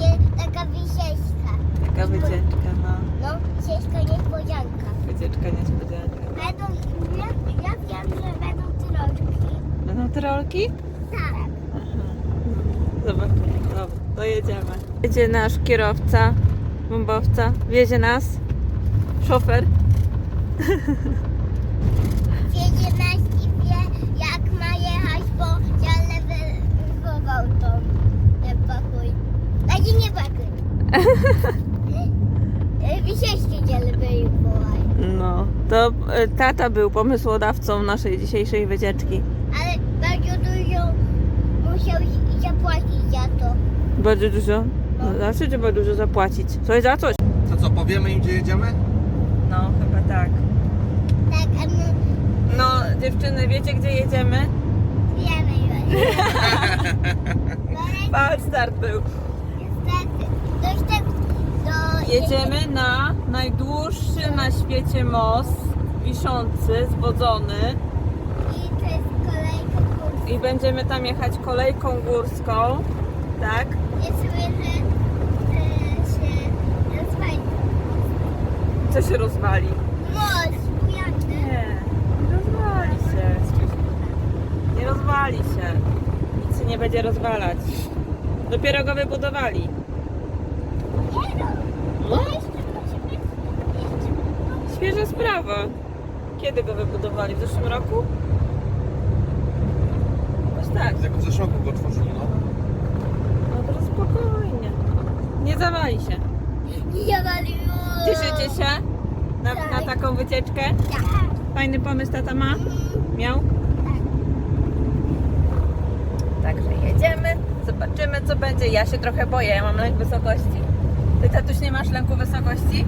będzie taka wisieczka. Taka wycieczka, no. No, wisieczka niespodzianka. Wycieczka niespodzianka. Będą, ja, ja wiem, że będą tyrolki. Będą tyrolki? Tak. Aha. Zobaczymy. Dobra, to jedziemy. Jedzie nasz kierowca, bombowca. Wiezie nas. Szofer. Jedzie nas i wie, jak ma jechać, bo ja lewywował tą ten pokój. Znaczy nie pokój. E, Wisieczki nie lewywował. No, to e, tata był pomysłodawcą naszej dzisiejszej wycieczki. Ale bardzo dużo musiał zapłacić za to. Bardzo dużo. No, zawsze trzeba dużo zapłacić. Coś za coś. To co, powiemy im gdzie jedziemy? No, chyba tak. Tak, a my No, dziewczyny, wiecie gdzie jedziemy? wiemy już. Patrz, start był. niestety, dość tak do... Jedziemy na najdłuższy na świecie most wiszący, zwodzony I to jest i będziemy tam jechać kolejką górską, tak? Czuję, że się rozwali. Co się rozwali? Most. Nie, nie rozwali się. Nie rozwali się. Nic się nie będzie rozwalać. Dopiero go wybudowali. No. Świeża sprawa. Kiedy go wybudowali? W zeszłym roku? Jakoś tak. Jak w zeszłym roku go tworzyli, no. No to spokojnie. Nie zawali się. Ja waliło. Cieszycie się na, na Tak. taką wycieczkę? Tak. Fajny pomysł tata ma? Miał? Także jedziemy, zobaczymy co będzie. Ja się trochę boję, ja mam lęk wysokości. Ty tatuś nie masz lęku wysokości?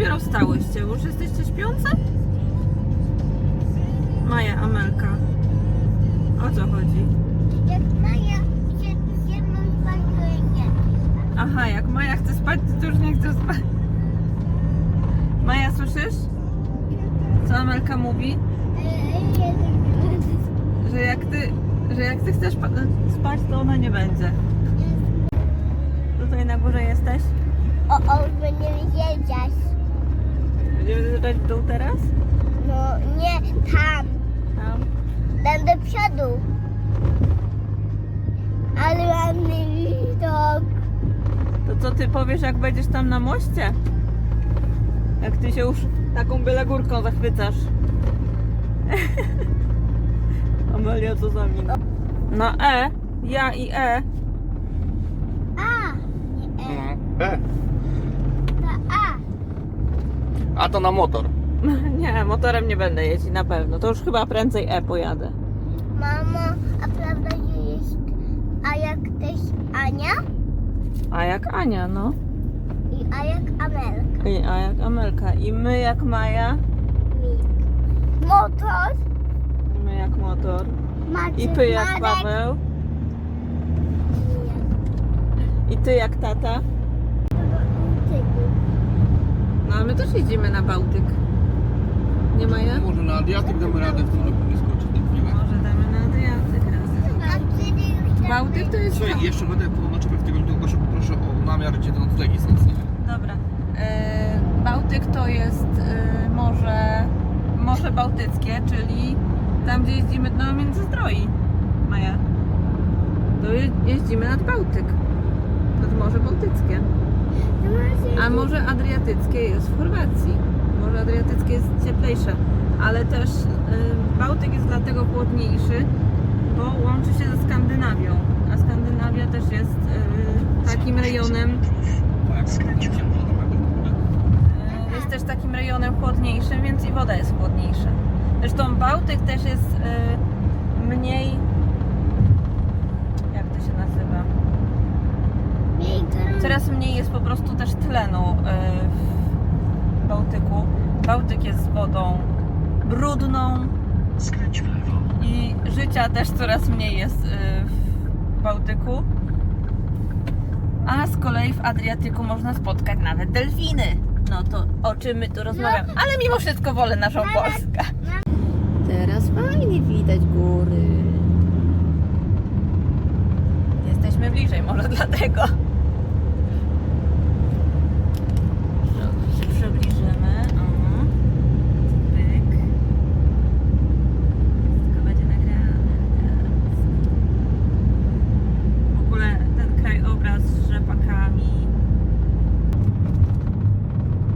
Dopiero wstałyście. Już jesteście śpiące? Maja, Amelka. O co chodzi? Jak Maja się ze mną zbawiła, nie. Aha, jak Maja chce spać, to już nie chcesz spać. Maja, słyszysz? Co Amelka mówi? Że jak ty, że jak ty chcesz pa- spać, to ona nie będzie. Tutaj na górze jesteś? O, o, już będziemy wiedzieć. Będziemy zjeżdżać w dół teraz? No nie, tam. Tam. Tam do przodu. Ale ładny widok. To co ty powiesz, jak będziesz tam na moście? Jak ty się już taką byle górką zachwycasz. Amelia, co za mina? Na E, ja i E. A, nie E, E. A. To na motor. Nie, motorem nie będę jeździć na pewno. To już chyba prędzej E pojadę. Mamo, a prawda, że jest A jak też Ania A jak Ania, no. i A jak Amelka. I, a jak Amelka. I my jak Maja. Mi. Motor. I my jak motor. Macie I ty jak Marek. Paweł. I ty jak tata. No a my też jedziemy na Bałtyk. Nie Maja? Może na Adriatyk damy radę w tym roku nie skoczyć na chwilę. Może damy na Adriatyk już Bałtyk to jest... Słuchaj, jeszcze będę po na ciebie w tygodniu, tylko się poproszę o namiar, gdzie te noclegi są. Dobra. E, Bałtyk to jest e, morze, morze Bałtyckie, czyli tam gdzie jeździmy no, między zdroi. Maja. To je, jeździmy nad Bałtyk. Nad Morze Bałtyckie. A Morze Adriatyckie jest w Chorwacji. Morze Adriatyckie jest cieplejsze, ale też y, Bałtyk jest dlatego chłodniejszy, bo łączy się ze Skandynawią, a Skandynawia też jest y, takim rejonem, e, jest też takim rejonem chłodniejszym, więc i woda jest chłodniejsza. Zresztą Bałtyk też jest e, mniej, jak to się nazywa? Jej gorąco. Coraz mniej jest po prostu też tlenu e, w Bałtyku. Bałtyk jest wodą brudną i życia też coraz mniej jest e, w Bałtyku. A z kolei w Adriatyku można spotkać nawet delfiny. No to o czym my tu rozmawiamy? Ale mimo wszystko wolę naszą Polskę. Teraz fajnie widać góry. Jesteśmy bliżej, może dlatego. Trochę się przybliżymy. O. Pyk. Wszystko będzie nagrane teraz. W ogóle ten krajobraz z rzepakami.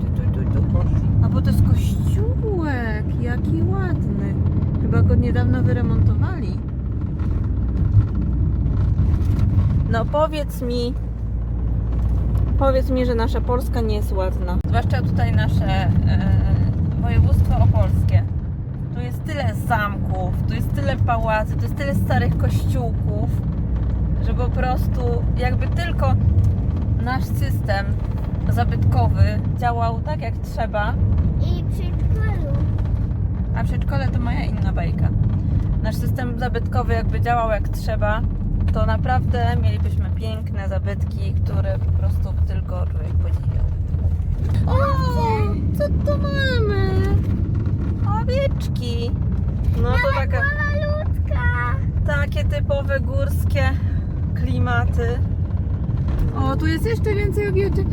Tu, tu, tu, tu. A bo to jest kościółek, jaki ładny. Chyba go niedawno wyremontowali. No powiedz mi, powiedz mi, że nasza Polska nie jest ładna. Zwłaszcza tutaj nasze e, województwo opolskie. Tu jest tyle zamków, tu jest tyle pałacy, tu jest tyle starych kościółków, że po prostu jakby tylko nasz system zabytkowy działał tak jak trzeba, I przy szkolu. a przedszkole to moja inna bajka. Nasz system zabytkowy jakby działał jak trzeba, to naprawdę mielibyśmy piękne zabytki, które po prostu tylko człowiek podziwiał. O, co tu mamy? Owieczki. No to taka, Malutka. takie typowe górskie klimaty. O, tu jest jeszcze więcej owieczek.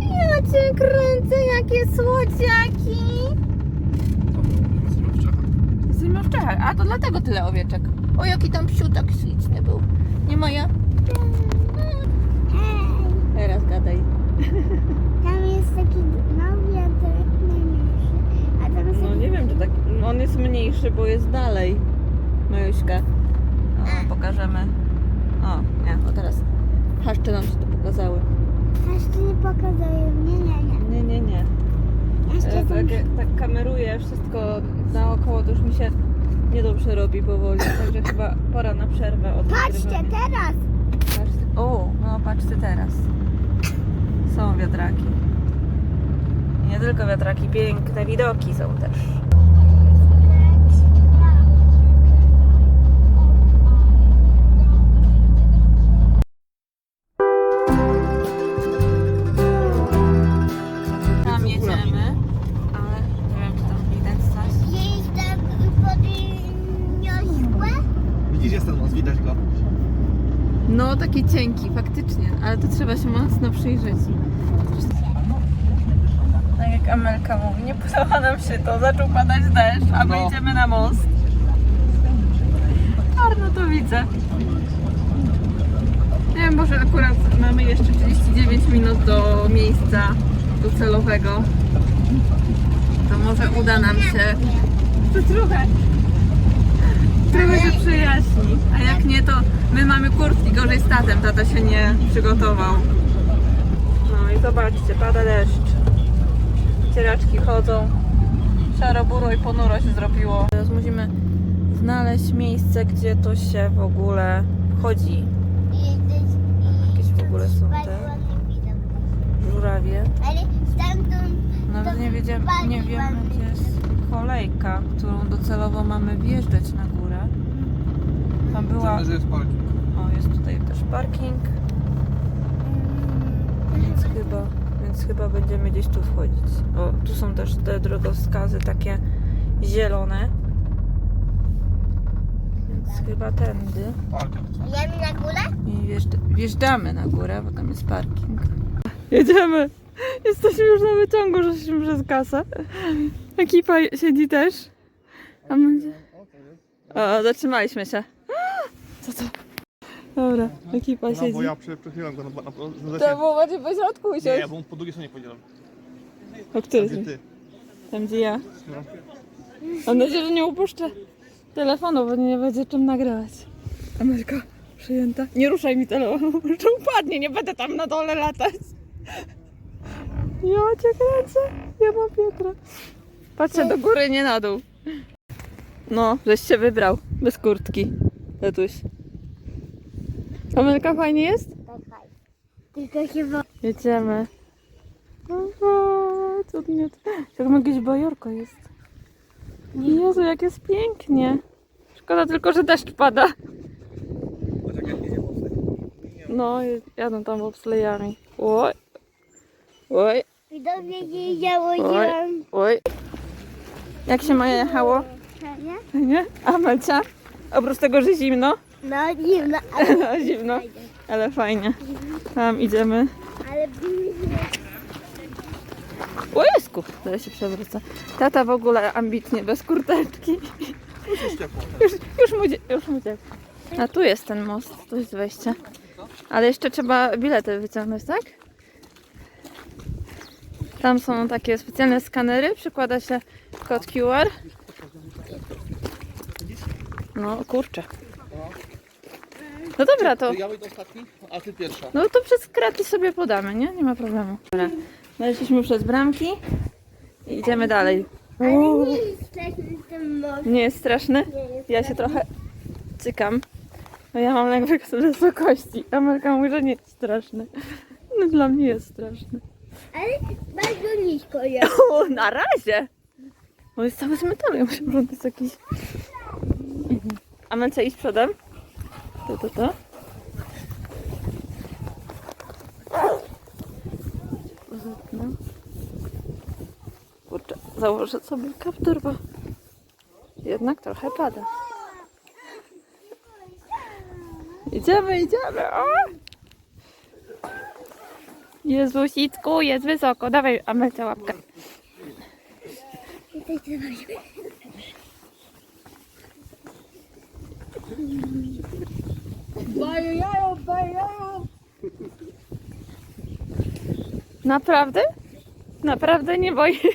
Ja cię kręcę, jakie słodziaki. Jesteśmy w Czechach. A to dlatego tyle owieczek. O, jaki tam psiutak śliczny był. Nie moja? Teraz gadaj. tam jest taki no wiatrek najmniejszy, a tam jest No taki... nie wiem, czy tak. On jest mniejszy, bo jest dalej. Majuśka. O, pokażemy. O, nie, o teraz. Haszcze nam się tu pokazały. Jeszcze nie pokazują. Nie, nie, nie. Nie, nie, nie. Jeszcze E. Tak, tak kameruję wszystko naokoło, to już mi się niedobrze robi powoli. Także chyba pora na przerwę od Patrzcie nagrywania. teraz! Patrzcie. O, no patrzcie teraz. Są wiatraki. I nie tylko wiatraki, piękne widoki są też. Przyjrzeć. Tak jak Amelka mówi, nie podoba nam się to, zaczął padać deszcz, a my No. idziemy na most. Czarno to widzę. Nie wiem, może akurat mamy jeszcze 39 minut do miejsca docelowego. To może uda nam się to trochę trochę się przejaśni. A jak nie, to my mamy kurtki, gorzej z tatem. Tata się nie przygotował. No i zobaczcie, pada deszcz. Cieraczki chodzą. Szaro, buro i ponuro się zrobiło. Teraz musimy znaleźć miejsce, gdzie to się w ogóle chodzi. Jakieś w ogóle są te żurawie. Nawet nie, wiedziałem, nie wiemy, gdzie jest kolejka, którą docelowo mamy wjeżdżać na górę. Tam była... O, jest tutaj też parking, więc chyba, więc chyba będziemy gdzieś tu wchodzić. O, tu są też te drogowskazy takie zielone. Więc chyba tędy. Jemy na górę? I wjeżdża, wjeżdżamy na górę, bo tam jest parking. Jedziemy! Jesteśmy już na wyciągu, żeśmy przez kasę. Ekipa siedzi też. A my... O, zatrzymaliśmy się. Co to? Dobra, ekipa No, siedzi. bo ja przy- przechylam go na, na, na, na To było bardziej po środku Nie, usiąść. ja bym po drugiej stronie podzielam. O który? Gdzie ty? Tam gdzie ja. No. Mam nadzieję, że nie upuszczę telefonu, bo nie będzie czym nagrywać. Ameryka, Przyjęta. Nie ruszaj mi telefonu, że upadnie, nie będę tam na dole latać. Ja cię kręcę, ja mam Piotra. Patrzę do góry, nie na dół. No, żeś się wybrał, bez kurtki. Tatuś. Amelka fajnie jest? Tak, fajnie. Tylko się wo... Jedziemy. Aha, cudnie. Jak jakieś bajorko jest. Jezu, jak jest pięknie. Szkoda tylko, że deszcz pada. No, jadą tam obslejami. Oj. Oj, Widownie nie działo oj, oj. Jak się Maja jechało? Nie? Nie? A Melcia? Oprócz tego, że zimno? No dziwno, ale... zimno, ale fajnie. Tam idziemy. ale... O Jesku, zaraz się przewrócę. Tata w ogóle ambitnie, bez kurteczki. Już. Już, mu, dzie- już mu dziękuję. A tu jest ten most, tu jest wejście. Ale jeszcze trzeba bilety wyciągnąć, tak? Tam są takie specjalne skanery, przykłada się kod QR. No kurczę. No dobra, to, Ja wyjdę ostatni, a ty pierwsza. no to przez kraty sobie podamy, nie? Nie ma problemu. Dobra, weszliśmy przez bramki i idziemy dalej. Ale nie jesteśmy w tym morzu. nie jest straszne? Nie jest. Ja się trochę cykam. No ja mam lęk wysokości. Amelka mówi, że nie jest straszne. No dla mnie jest straszne. Ale bardzo nisko jest. O, na razie! Bo jest cały z metalu, ja muszę oglądać jakiś... Mhm. Amelcia idź przodem. To, to, to. No. Kurczę, założę sobie kaptur, bo jednak trochę pada. Idziemy, idziemy! O! Jezusitku, jest wysoko. Dawaj, Amelcia, łapkę. Tutaj trzeba się... Bajają, bajają. Naprawdę? Naprawdę nie boisz się?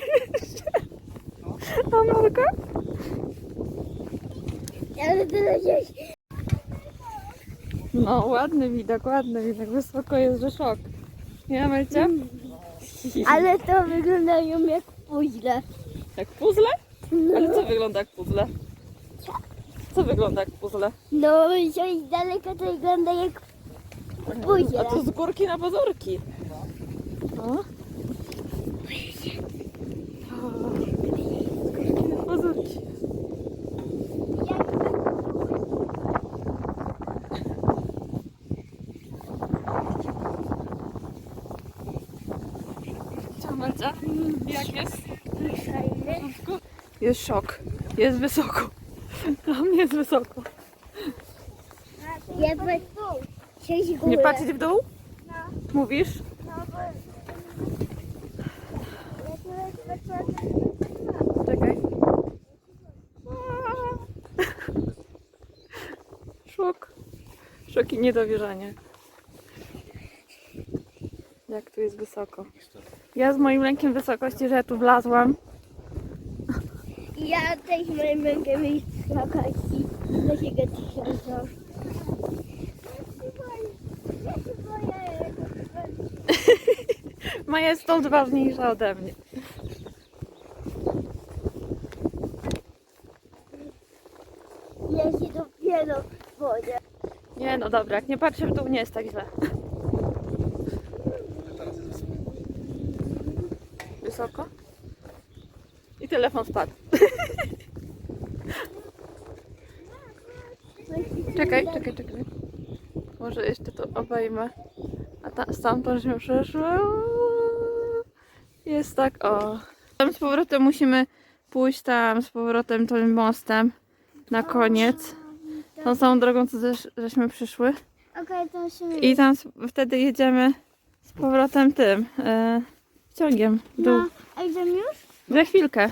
Amelka? Ja gdzieś. No, ładny widok, ładny widok. Wysoko jest, że szok. Nie, Amelcia? Ale to wyglądają jak puzzle. Jak puzzle? Ale co wygląda jak puzzle? Co wygląda jak puzzle? No, coś z daleka to wygląda jak puzzle. A to z górki na pozorki. O. O, Z górki na pozorki. Co, Amelcia? Jak jest? Jest szok. Jest wysoko. Tam jest wysoko. Ja coś górę. Nie patrzeć w dół? No, Mówisz? no, bo... Czekaj. Szok. Szok i niedowierzanie. Jak tu jest wysoko. Ja z moim lękiem wysokości, że ja tu wlazłam. Ja też moim rękę do siebie tysiąca. Maja jest stąd ważniejsza ode mnie. Ja się dopiero boję. Nie no dobra, jak nie patrzę w dół nie jest tak źle. Wysoko? I telefon spadł. Czekaj, czekaj, czekaj. Może jeszcze to obejmę. A ta, stamtąd się przeszła. Jest tak, o. Tam z powrotem musimy pójść tam z powrotem tym mostem na koniec. Tą samą drogą, co też, żeśmy przyszły. Okej, to musimy I tam s- wtedy jedziemy z powrotem tym e, ciągiem w dół. No, a idziemy już? Za chwilkę.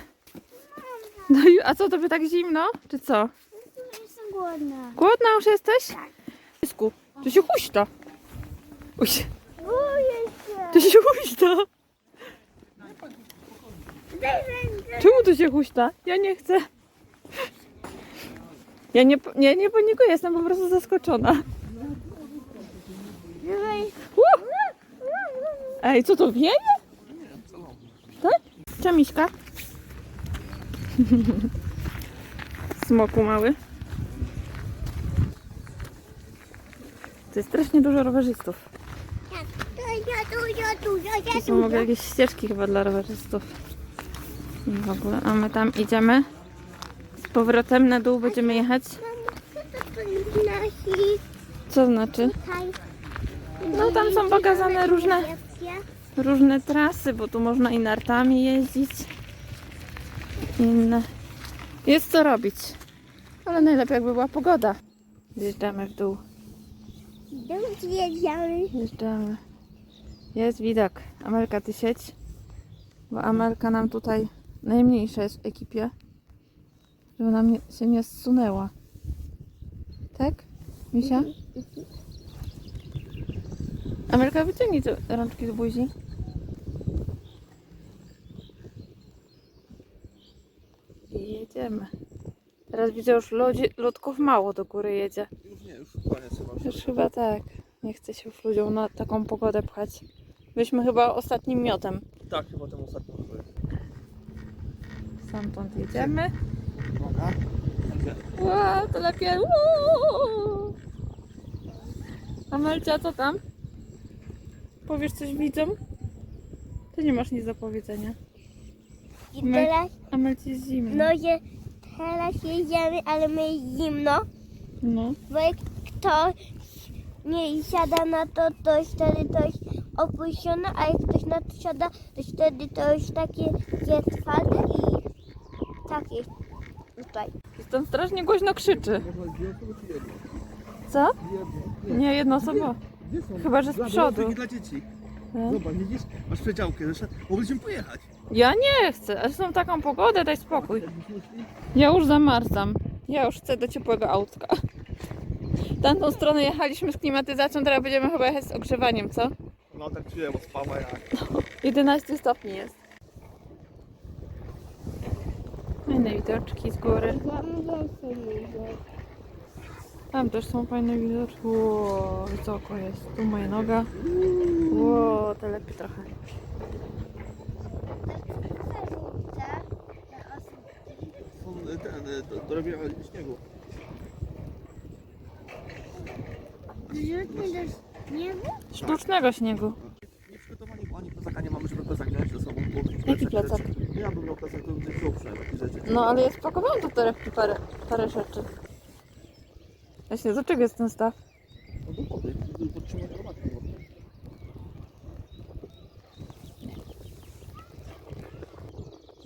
No i, a co, tobie tak zimno? Czy co? Głodna. Głodna już jesteś? Tak. Pysku, to się huśta. Uj, Boję się. to się huśta. Czemu to się huśta? Ja nie chcę. Ja nie, nie, nie panikuję, jestem po prostu zaskoczona. Uh! Ej, co to wieje? Tak? Czamiśka. Smoku mały. To jest strasznie dużo rowerzystów. Tu są jakieś ścieżki chyba dla rowerzystów. I w ogóle. A my tam idziemy. Z powrotem na dół będziemy jechać. Co znaczy? No, tam są pokazane różne- Różne trasy, bo tu można i nartami jeździć. Inne. Jest co robić. Ale najlepiej jakby była pogoda. Zjeżdżamy w dół. Zjeżdżamy. Jest widok. Amelka, ty siedź. Bo Amelka nam tutaj najmniejsza jest w ekipie. Żeby nam nie, się nie zsunęła. Tak? Misia? Amelka, wyciągnij te rączki z buzi. I jedziemy. Teraz widzę już ludzi, ludków mało do góry jedzie. Już nie, już koniec chyba. Już chyba tak. Nie chce się już ludziom na taką pogodę pchać. Byliśmy chyba ostatnim miotem. Tak, chyba tym ostatnim chyba. Stamtąd jedziemy. Dobra. Ła, to lepiej. Uuu. Amelcia, co tam? Powiesz coś widzom? Ty nie masz nic do powiedzenia. I teraz, Amelci jest zimno. no je, teraz jedziemy, ale my jest zimno, No. bo jak ktoś nie siada na to, to wtedy to jest opuszczone, a jak ktoś na to siada, to wtedy to jest takie jest twarde i takie tutaj. Jestem strasznie głośno krzyczy. Co? Nie, jedna osoba. Gdzie są? Chyba, że z Dla przodu. dorosłych i dla dzieci. No. Zobacz, widzisz? Masz przedziałkę, zresztą mogliśmy pojechać. Ja nie chcę, są taką pogodę, daj spokój. Ja już zamarzam. Ja już chcę do ciepłego autka. Tamtą stronę jechaliśmy z klimatyzacją, teraz będziemy chyba jechać z ogrzewaniem, co? No tak czułem od spała jak. 11 stopni jest. Fajne widoczki z góry. Tam też są fajne widoczki. Ło, wysoko jest. Tu moja noga. Ło, to lepiej trochę. Są e, ten, e, do, do robienia śniegu. Do śniegu? Sztucznego śniegu. Nie przygotowani, bo ani plecaka nie mamy, żeby plecak wziąć ze sobą. bo Jaki plecak, rzeczy. Ja bym miał plecak, to bym wziął jakieś rzeczy. No ale jest pakowałam tu parę, parę, parę rzeczy. Właśnie, do czego jest ten staw? No do wody, do podtrzymania aromatki wodnej.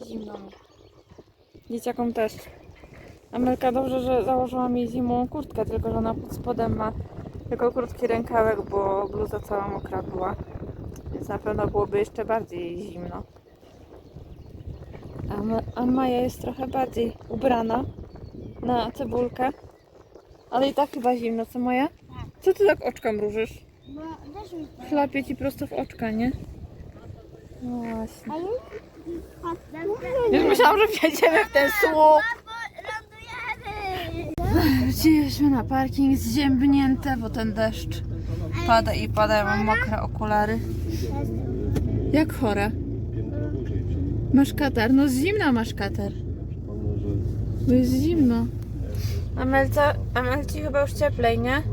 Zimno mi. Dzieciakom też. Amelka dobrze, że założyłam jej zimową kurtkę, tylko że ona pod spodem ma tylko krótki rękawek, bo bluza cała mokra była. Więc na pewno byłoby jeszcze bardziej zimno. A, Ma- a Maja jest trochę bardziej ubrana na cebulkę. Ale i tak chyba zimno, co Maja? Co ty tak oczka mrużysz? Też mi Chlapie ci prosto w oczka, nie? No właśnie. Już myślałam, że wjedziemy w ten słup. Wróciliśmy na parking zziębnięte, bo ten deszcz pada i pada, mam mokre okulary. Jak chora? Masz katar? No z zimna masz katar. Bo jest zimno. Amelca, Amelci chyba już cieplej, nie? lata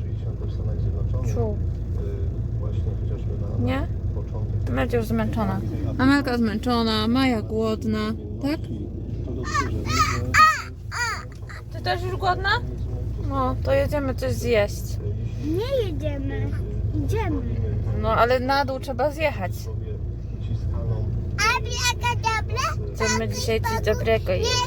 60. w Stanach Zjednoczonych. Czuł. Właśnie chociażby na Nie? Amelcia już zmęczona. Amelka zmęczona, Maja głodna, tak? Też już głodna? No, to jedziemy coś zjeść. Nie jedziemy. Idziemy. No, ale na dół trzeba zjechać. sobie uciskaną A jaka dobra? Chcemy dzisiaj coś dobrego jeść.